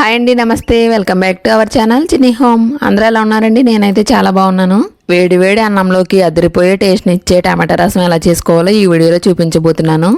Hi అండి నమస్తే. Welcome back to our channel Chinni home. అందరూ ఎలా ఉన్నారండి? నేనైతే చాలా బాగున్నాను. వేడి వేడి అన్నంలోకి అదిరిపోయే టేస్ట్ని ఇచ్చే టమాటా రసం ఎలా చేసుకోవాలో ఈ వీడియోలో చూపించబోతున్నాను.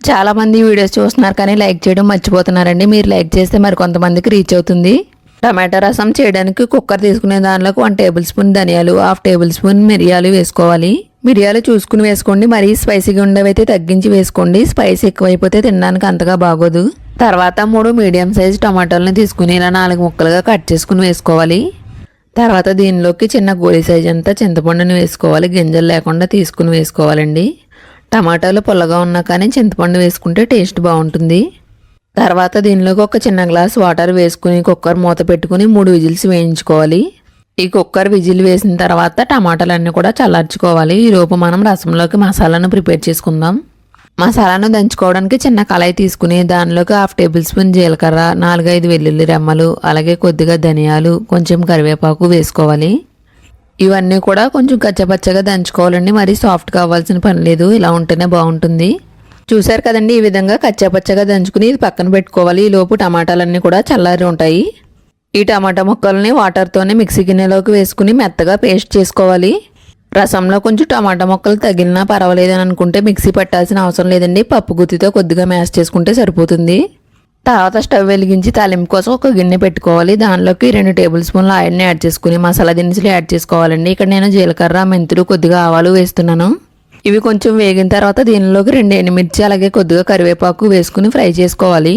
చాలా మంది వీడియోస్ చూస్తున్నారు కానీ లైక్ చేయడం మర్చిపోతున్నారండి. మీరు లైక్ చేస్తే మరి కొంతమందికి రీచ్ అవుతుంది. టమాటా రసం చేయడానికి కుక్కర్ తీసుకునే దానిలోకి వన్ టేబుల్ స్పూన్ ధనియాలు హాఫ్ టేబుల్ స్పూన్ మిరియాలు వేసుకోవాలి. మిరియాలు చూసుకుని వేసుకోండి. మరీ స్పైసీగా ఉండేవైతే తగ్గించి వేసుకోండి. స్పైసీ ఎక్కువైపోతే తినడానికి అంతగా బాగోదు. తర్వాత మూడు మీడియం సైజ్ టమాటాలను తీసుకుని ఇలా నాలుగు ముక్కలుగా కట్ చేసుకుని వేసుకోవాలి. తర్వాత దీనిలోకి చిన్న గోళీ సైజ్ అంతా చింతపండుని వేసుకోవాలి. గింజలు లేకుండా తీసుకుని వేసుకోవాలండి. టమాటాలు పుల్లగా ఉన్నా కానీ చింతపండు వేసుకుంటే టేస్ట్ బాగుంటుంది. తర్వాత దీనిలోకి ఒక చిన్న గ్లాస్ వాటర్ వేసుకుని కుక్కర్ మూత పెట్టుకుని మూడు విజిల్స్ వేయించుకోవాలి. ఈ కుక్కర్ విజిల్ వేసిన తర్వాత టమాటాలన్నీ కూడా చల్లార్చుకోవాలి. ఈ లోపు మనం రసంలోకి మసాలాను ప్రిపేర్ చేసుకుందాం. మసాలాను దంచుకోవడానికి చిన్న కళాయి తీసుకుని దానిలోకి హాఫ్ టేబుల్ స్పూన్ జీలకర్ర నాలుగైదు వెల్లుల్లి రెమ్మలు అలాగే కొద్దిగా ధనియాలు కొంచెం కరివేపాకు వేసుకోవాలి. ఇవన్నీ కూడా కొంచెం కచ్చపచ్చగా దంచుకోవాలండి. మరీ సాఫ్ట్ కావాల్సిన పని లేదు. ఇలా ఉంటేనే బాగుంటుంది. చూశారు కదండి ఈ విధంగా కచ్చాపచ్చగా దంచుకుని ఇది పక్కన పెట్టుకోవాలి. ఈ లోపు టమాటాలన్నీ కూడా చల్లారి ఉంటాయి. ఈ టమాటా ముక్కల్ని వాటర్తోనే మిక్సీ గిన్నెలోకి వేసుకుని మెత్తగా పేస్ట్ చేసుకోవాలి. రసంలో కొంచెం టమాటా ముక్కలు తగిలినా పర్వాలేదని అనుకుంటే మిక్సీ పట్టాల్సిన అవసరం లేదండి. పప్పు గుత్తితో కొద్దిగా మ్యాష్ చేసుకుంటే సరిపోతుంది. తర్వాత స్టవ్ వెలిగించి తాలింపు కోసం ఒక గిన్నె పెట్టుకోవాలి. దానిలోకి రెండు టేబుల్ స్పూన్ల ఆయిల్ని యాడ్ చేసుకుని మసాలా దినుసులు యాడ్ చేసుకోవాలండి. ఇక్కడ నేను జీలకర్ర మెంతులు కొద్దిగా ఆవాలు వేస్తున్నాను. ఇవి కొంచెం వేగిన తర్వాత దీనిలోకి రెండు ఎండుమిర్చి అలాగే కొద్దిగా కరివేపాకు వేసుకుని ఫ్రై చేసుకోవాలి.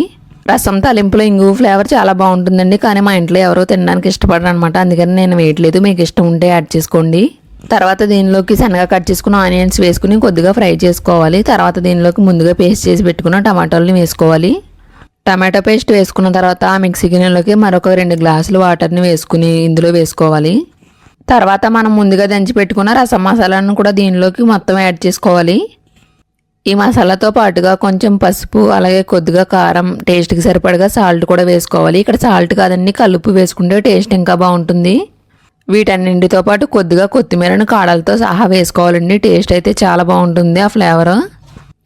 రసం తాలింపులో ఇంగు ఫ్లేవర్ చాలా బాగుంటుందండి. కానీ మా ఇంట్లో ఎవరో తినడానికి ఇష్టపడరు అనమాట అందుకని నేను వేయట్లేదు. మీకు ఇష్టం ఉంటే యాడ్ చేసుకోండి. తర్వాత దీనిలోకి సన్నగా కట్ చేసుకున్న ఆనియన్స్ వేసుకుని కొద్దిగా ఫ్రై చేసుకోవాలి. తర్వాత దీనిలోకి ముందుగా పేస్ట్ చేసి పెట్టుకున్న టమాటాలని వేసుకోవాలి. టమాటా పేస్ట్ వేసుకున్న తర్వాత ఆ మిక్సీ గిన్నెలోకి మరొక రెండు గ్లాసులు వాటర్ని వేసుకుని ఇందులో వేసుకోవాలి. తర్వాత మనం ముందుగా దంచి పెట్టుకున్న రసం మసాలాను కూడా దీనిలోకి మొత్తం యాడ్ చేసుకోవాలి. ఈ మసాలాతో పాటుగా కొంచెం పసుపు అలాగే కొద్దిగా కారం టేస్ట్కి సరిపడగా సాల్ట్ కూడా వేసుకోవాలి. ఇక్కడ సాల్ట్ కాదండి కలుపు వేసుకుంటే టేస్ట్ ఇంకా బాగుంటుంది. వీటన్నింటితో పాటు కొద్దిగా కొత్తిమీరను కాడలతో సహా వేసుకోవాలండి. టేస్ట్ అయితే చాలా బాగుంటుంది ఆ ఫ్లేవర్.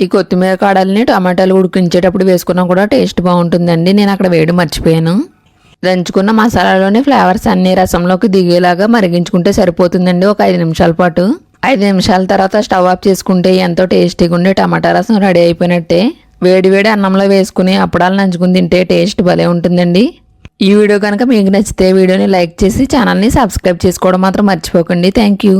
ఈ కొత్తిమీర కాడల్ని టమాటాలు ఉడికించేటప్పుడు వేసుకున్నా కూడా టేస్ట్ బాగుంటుందండి. నేను అక్కడ వేడి మర్చిపోయాను. దంచుకున్న మసాలాలోని ఫ్లేవర్స్ అన్ని రసంలోకి దిగేలాగా మరిగించుకుంటే సరిపోతుందండి ఒక ఐదు నిమిషాల పాటు. ఐదు నిమిషాల తర్వాత స్టవ్ ఆఫ్ చేసుకుంటే ఎంతో టేస్టీగా ఉండే టమాటా రసం రెడీ అయిపోయినట్టే. వేడి వేడి అన్నంలో వేసుకుని అప్పడాలు నంచుకుని తింటే టేస్ట్ భలే ఉంటుందండి. ఈ వీడియో కనుక మీకు నచ్చితే వీడియోని లైక్ చేసి ఛానల్ని సబ్స్క్రైబ్ చేసుకోవడం మాత్రం మర్చిపోకండి. Thank you